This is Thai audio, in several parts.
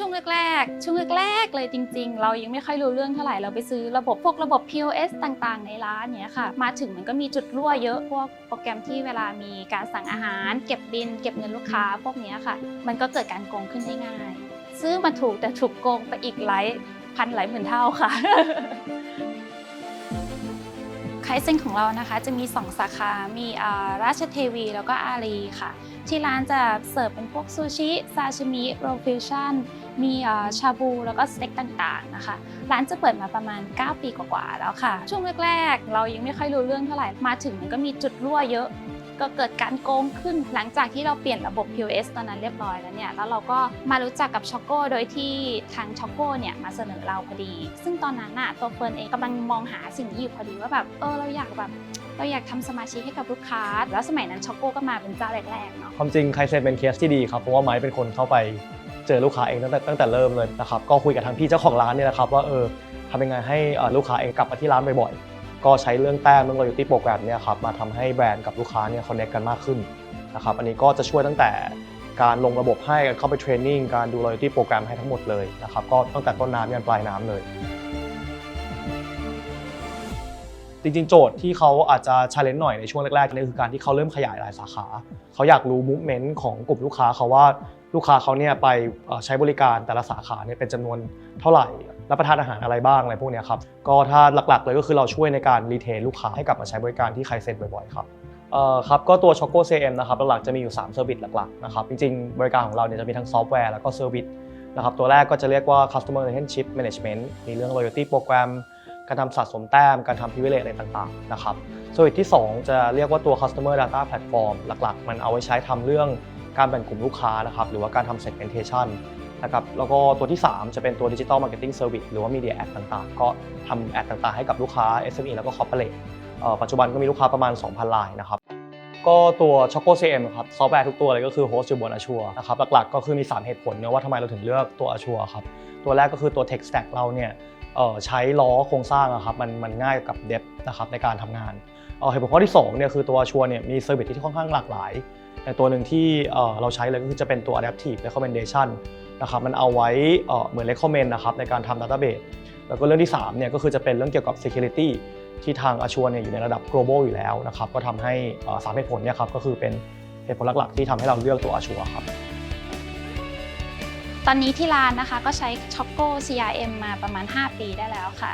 ช่วงแรกๆ ช่วงแรกๆ เลยจริง ๆ เรายังไม่ค่อยรู้เรื่องเท่าไหร่ เราไปซื้อระบบพวกระบบ POS ต่างๆ ในร้านเนี้ยค่ะ มาถึงมันก็มีจุดรั่วเยอะพวกโปรแกรมที่เวลามีการสั่งอาหาร เก็บบิน เก็บเงินลูกค้าพวกเนี้ยค่ะ มันก็เกิดการโกงขึ้นได้ง่าย ซื้อมาถูกแต่ถูกโกงไปอีกหลายพันหลายหมื่นเท่าค่ะไคเซ็นของเรานะคะจะมี 2 สาขา มีราชเทวี แล้วก็อารีค่ะ ที่ร้านจะเสิร์ฟเป็นพวกซูชิ ซาชิมิ โรฟิวชั่น มีชาบูแล้วก็สเต็กต่างๆนะคะ ร้านจะเปิดมาประมาณ 9 ปีกว่าๆแล้วค่ะ ช่วงแรกๆ เรายังไม่ค่อยรู้เรื่องเท่าไหร่ มาถึงมันก็มีจุดรั่วเยอะ ก็เกิดการโกงขึ้น หลังจากที่เราเปลี่ยนระบบ POS ตอนนั้นเรียบร้อยแล้วเนี่ย แล้วเราก็มารู้จักกับช็อกโกโดยที่ทางช็อกโกเนี่ยมาเสนอเราพอดี ซึ่งตอนนั้นน่ะตัวเฟิร์นเองกำลังมองหาสิ่งนี้อยู่พอดีว่าแบบเออเราอยากแบบเราอยากทำสมาชิกให้กับลูกค้า แล้วสมัยนั้นช็อกโกก็มาเป็นเจ้าแรกๆเนาะความจริงไครเซนเป็นเคสที่ดีครับเพราะว่าไม้เป็นคนเข้าไป เจอลูกค้าเองตั้งแต่ตั้งแต่เริ่มเลยนะครับก็คุยกับทางพี่เจ้าของร้านเนี่ยนะครับว่าเออทำยังไงให้ลูกค้าเองกลับมาที่ร้านบ่อยๆก็ใช้เรื่องแต้มเรื่อง loyalty program เนี่ยครับมาทำให้แบรนด์กับลูกค้าเนี่ย connect กันมากขึ้นนะครับอันนี้ก็จะช่วยตั้งแต่การลงระบบให้การเข้าไปเทรนนิ่งการดู loyalty program ให้ทั้งหมดเลยนะครับก็ตั้งแต่ต้นน้ำยันปลายน้ำเลยจริงๆ โจทย์ที่เขาอาจจะชาเลนจ์หน่อยในช่วงแรกๆนี่คือการที่เขาเริ่มขยายหลายสาขา เขาอยากรู้มูฟเมนต์ของกลุ่มลูกค้าเขาว่า ลูกค้าเขาเนี่ยไปใช้บริการแต่ละสาขาเนี่ยเป็นจำนวนเท่าไหร่รับประทานอาหารอะไรบ้างอะไรพวกนี้ครับก็ถ้าหลักๆเลยก็คือเราช่วยในการรีเทนลูกค้าให้กลับมาใช้บริการที่ไคเซ็นบ่อยๆครับเอ่อครับก็ตัว Choco CM นะครับหลักๆจะมีอยู่3เซอร์วิสหลักๆนะครับจริงๆ บริการของเราเนี่ยจะมีทั้งซอฟต์แวร์แล้วก็เซอร์วิสนะครับตัวแรกก็จะเรียกว่า Customer Relationship Management มีเรื่อง Loyalty Program การทำสะสมแต้ม การทำ privilege อะไรต่างๆนะครับส่วนอีกที่ 2 จะเรียกว่าตัว customer data platform หลักๆ มันเอาไว้ใช้ทำเรื่อง การแบ่งกลุ่มลูกค้านะครับหรือว่าการทำ segmentation นะครับแล้วก็ตัวที่ 3 จะเป็นตัว digital marketing service หรือว่า media ad ต่างๆ ก็ทำแอดต่างๆ ให้กับลูกค้า SME แล้วก็ corporate ปัจจุบันก็มีลูกค้าประมาณ 2,000รายนะครับก็ตัว Choco CM ครับซอฟต์แวร์ทุกตัวเลยก็คือโฮสต์อยู่บน Azure นะครับหลักๆ ก็คือมี 3 เหตุผลเนะว่าทำไมเราถึงเลือกตัว Azure ครับตัวแรกก็คือตัว Tech Stack เราเนี่ย ใช้ล้อโครงสร้างอะครับมันมันง่ายกับเดฟนะครับในการทำงานเอ่อเหตุผลข้อที่2เนี่ยคือตัวชัวร์เนี่ยมีเซอร์วิสที่ค่อนข้างหลากหลายแต่ตัวหนึ่งที่เราใช้เลยก็คือจะเป็นตัว adaptive recommendation นะครับมันเอาไว้เหมือน recommend นะครับในการทำ database แล้วก็เรื่องที่3เนี่ยก็คือจะเป็นเรื่องเกี่ยวกับ security ที่ทาง Azure เนี่ยอยู่ในระดับ global อยู่แล้วนะครับก็ทำให้สามเหตุผลเนี่ยครับก็คือเป็นเหตุผลหลักๆที่ทำให้เราเลือกตัว Azure ครับ ตอนนี้ที่ร้านนะคะก็ใช้ Choco CRM มาประมาณ 5 ปีได้แล้วค่ะ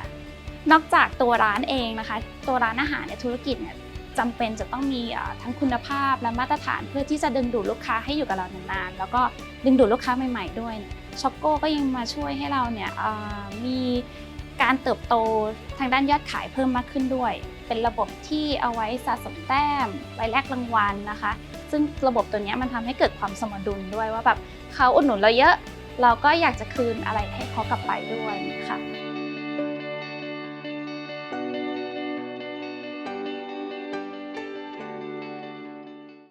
นอกจากตัวร้านเองนะคะ ตัวร้านอาหารในธุรกิจเนี่ยจำเป็นจะต้องมีทั้งคุณภาพและมาตรฐานเพื่อที่จะดึงดูดลูกค้าให้อยู่กับเรานานๆ แล้วก็ดึงดูดลูกค้าใหม่ๆด้วยช็อกโกก็ยังมาช่วยให้เราเนี่ยมีการเติบโตทางด้านยอดขายเพิ่มมากขึ้นด้วย เป็นระบบที่เอาไว้สะสมแต้มไว้แลกรางวัลนะคะ ซึ่งระบบตัวนี้มันทำให้เกิดความสมดุลด้วยว่าแบบเขาอุดหนุนเราเยอะ เราก็อยากจะคืนอะไรให้เขากลับไปด้วยค่ะ